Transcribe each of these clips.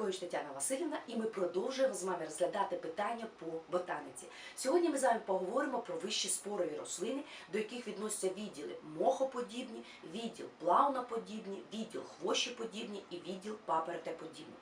Ольхович Тетяна Васильівна, і ми продовжуємо з вами розглядати питання по ботаниці. Сьогодні ми з вами поговоримо про вищі спорові рослини, до яких відносяться відділи мохоподібні, відділ плавноподібні, відділ хвощеподібні і відділ паперетеподібні.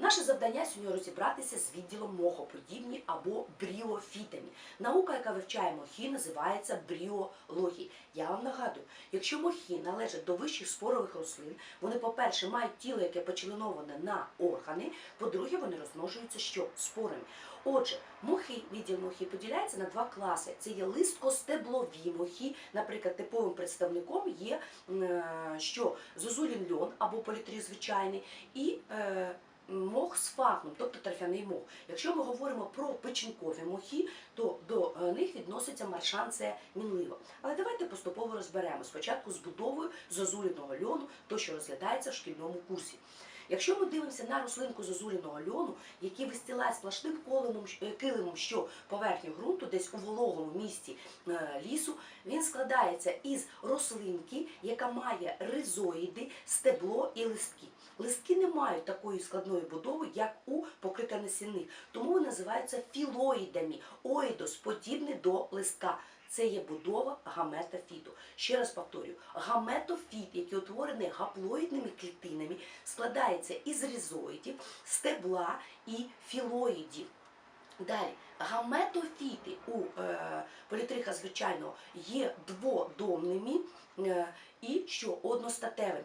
Наше завдання сьогодні розібратися з відділом мохоподібні або бріофітами. Наука, яка вивчає мохи, називається бріологія. Я вам нагадую, якщо мохи належать до вищих спорових рослин, вони, по-перше, мають тіло, яке почленоване на органи, по-друге, вони розмножуються що спорами. Отже, мохи, відділ мохи поділяється на два класи. Це є листкостеблові мохи. Наприклад, типовим представником є м, що зозулін льон або політрі звичайний і е, мох з фагном, тобто торфяний мох. Якщо ми говоримо про печінкові мохи, то до е, них відноситься маршанція мінлива. Але давайте поступово розберемо спочатку з будовою зозуліного льону, то що розглядається в шкільному курсі. Якщо ми дивимося на рослинку зозуліного льону, який вистилає сплошним колемом, е, килимом, що поверхню ґрунту, десь у вологому місці е, лісу, він складається із рослинки, яка має ризоїди, стебло і листки. Листки не мають такої складної будови, як у покритонасінних, тому вони називаються філоїдами, оїдос, подібний до листка. Це є будова гаметофіту. Ще раз повторюю, гаметофіт, який утворений гаплоїдними клітинами, складається із ризоїдів, стебла і філоїдів. Далі, гаметофіти у е, політриха звичайного є дводомними е, і що одностатевими.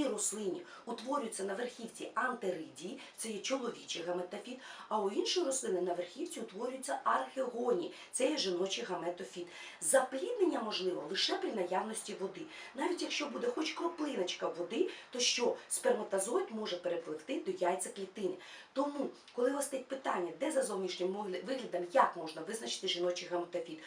Тобто рослині утворюється на верхівці антеридії, це є чоловічий гаметофіт, а у іншої рослини на верхівці утворюється архегонії, це є жіночий гаметофіт. Запліднення можливо лише при наявності води. Навіть якщо буде хоч краплиночка води, то що сперматозоїд може перепливти до яйцеклітини. Тому, коли у вас стоїть питання, де за зовнішнім виглядом, як можна визначити жіночий гаметофіт,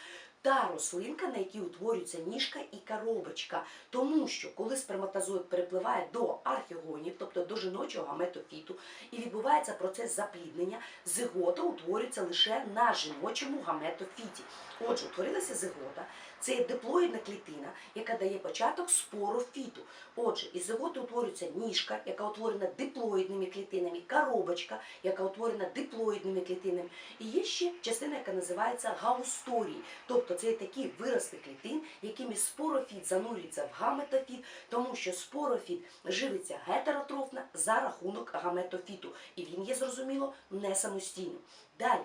та рослинка, на якій утворюється ніжка і коробочка. Тому що коли сперматозоїд перепливає до архегонів, тобто до жіночого гаметофіту, і відбувається процес запліднення, зигота утворюється лише на жіночому гаметофіті. Отже, утворилася зигота, це є диплоїдна клітина, яка дає початок спорофіту. Отже, із зиготи утворюється ніжка, яка утворена диплоїдними клітинами, коробочка, яка утворена диплоїдними клітинами. І є ще частина, яка називається гаусторії. Тобто це є такі вирости клітин, якими спорофіт занурюється в гаметофіт, тому що спорофіт живиться гетеротрофно за рахунок гаметофіту. І він є, зрозуміло, не самостійним. Далі.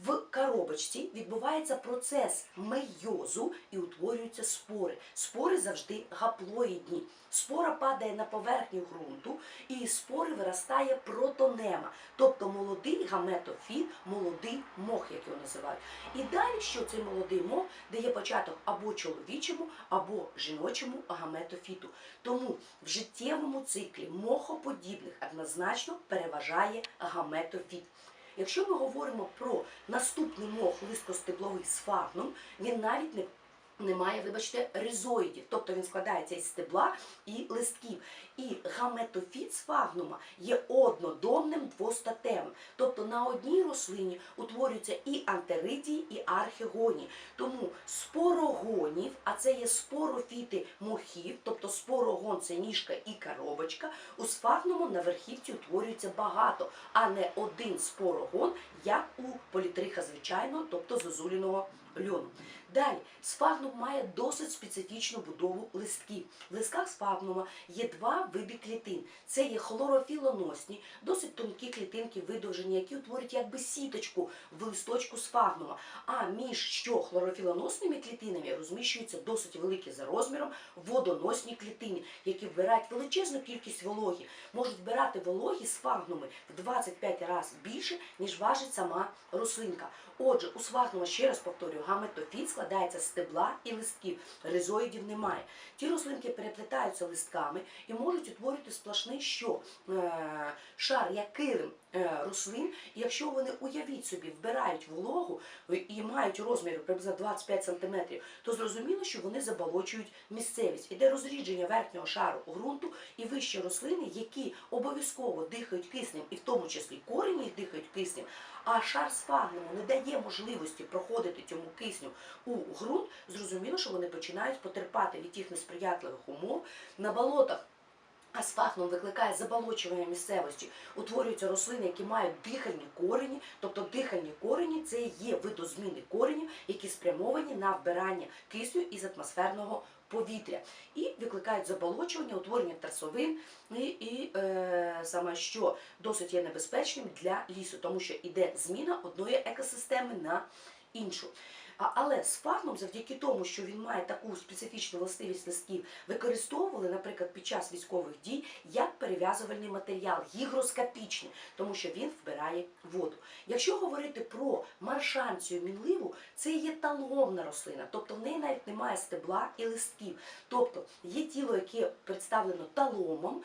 В коробочці відбувається процес мейозу і утворюються спори. Спори завжди гаплоїдні. Спора падає на поверхню ґрунту, і спори виростає протонема, тобто молодий гаметофіт, молодий мох, як його називають. І далі, що цей молодий мох дає початок або чоловічому, або жіночому гаметофіту. Тому в життєвому циклі мохоподібних однозначно переважає гаметофіт. Якщо ми говоримо про наступний мох листкостебловий з фагном, він навіть не не має, вибачте, ризоїдів, тобто він складається із стебла і листків. І гаметофіт з фагнума є однодомним двостатевим. Тобто на одній рослині утворюються і антеридії, і архегонії. Тому спорогонів, а це є спорофіти мохів, тобто спорогон це ніжка і коробочка, у сфагнуму на верхівці утворюється багато, а не один спорогон, як у політриха звичайного, тобто зозуліного льону. Далі, сфагнум має досить специфічну будову листків. В листках сфагнума є два види клітин. Це є хлорофілоносні, досить тонкі клітинки видовжені, які утворюють якби сіточку в листочку сфагнума. А між що хлорофілоносними клітинами розміщуються досить великі за розміром водоносні клітини, які вбирають величезну кількість вологі, можуть вбирати вологі сфагнуми в 25 разів більше, ніж важить сама рослинка. Отже, у сфагнума, ще раз повторюю, гаметофіт складається з стебла і листків, ризоїдів немає. Ті рослинки переплетаються листками і можуть утворити сплошний що? Е, шар, як килим е, рослин. І якщо вони, уявіть собі, вбирають вологу і мають розмір приблизно 25 см, то зрозуміло, що вони заболочують місцевість. Іде розрідження верхнього шару ґрунту і вищі рослини, які обов'язково дихають киснем, і в тому числі корені їх дихають киснем, а шар сфагнуму не дає можливості проходити цьому кисню у ґрунт, зрозуміло, що вони починають потерпати від тих несприятливих умов на болотах. а сфагнум викликає заболочування місцевості, утворюються рослини, які мають дихальні корені, тобто дихальні корені це є видозміни коренів, які спрямовані на вбирання кисню із атмосферного повітря і викликають заболочування, утворення трасовин і, і е, саме що досить є небезпечним для лісу, тому що йде зміна одної екосистеми на іншу. Але з фагном, завдяки тому, що він має таку специфічну властивість листків, використовували, наприклад, під час військових дій як перев'язувальний матеріал, гігроскопічний, тому що він вбирає воду. Якщо говорити про маршанцію мінливу, це є таломна рослина, тобто в неї навіть немає стебла і листків. Тобто є тіло, яке представлено таломом,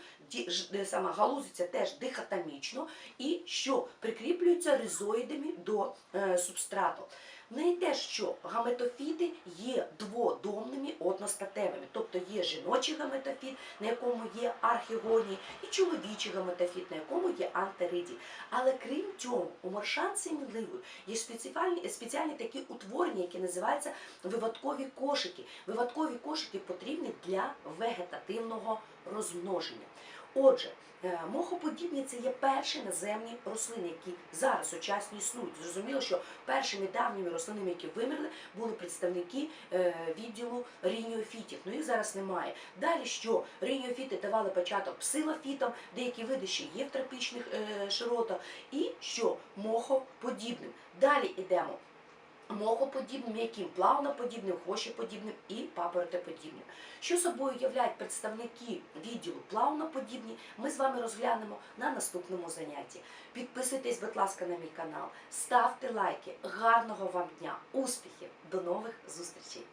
де саме галузиться теж дихотомічно, і що прикріплюється ризоїдами до е, субстрату. В неї теж що гаметофіти є дводомними одностатевими, тобто є жіночий гаметофіт, на якому є архігонії, і чоловічий гаметофіт, на якому є антеридії. Але крім цього, у маршанці мінливої є спеціальні, спеціальні такі утворення, які називаються виводкові кошики. Виводкові кошики потрібні для вегетативного розмноження. Отже, е, мохоподібні це є перші наземні рослини, які зараз сучасні існують. Зрозуміло, що першими давніми рослинами, які вимерли, були представники е, відділу рініофітів. Ну їх зараз немає. Далі що рініофіти давали початок псилофітам, деякі види ще є в тропічних е, широтах, і що мохоподібним. Далі йдемо. Мохоподібним, яким плавноподібним, хвощеподібним і папоротеподібним. Що собою являють представники відділу плавноподібні, ми з вами розглянемо на наступному занятті. Підписуйтесь, будь ласка, на мій канал, ставте лайки. Гарного вам дня, успіхів, до нових зустрічей!